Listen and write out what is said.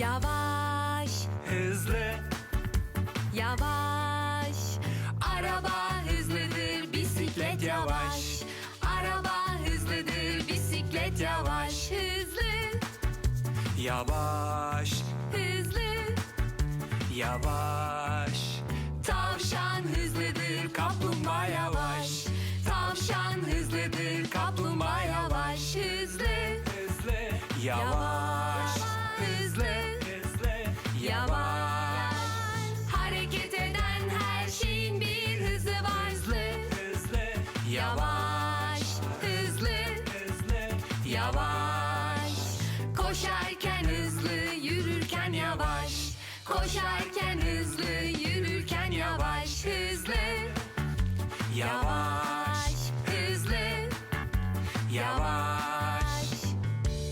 Yavaş, hızlı yavaş. Araba hızlıdır, bisiklet yavaş. Araba hızlıdır, bisiklet yavaş. Hızlı, yavaş hızlı. yavaş Tavşan hızlıdır, kaplumbağa yavaş. Tavşan hızlıdır, kaplumbağa yavaş. Hızlı, hızlı yavaş yavaş. Hareket eden her şeyin bir hızı var. Hızlı, hızlı Yavaş, hızlı, hızlı Yavaş. Koşarken hızlı, yürürken yavaş. Koşarken hızlı, yürürken yavaş. Hızlı, yavaş, hızlı, yavaş.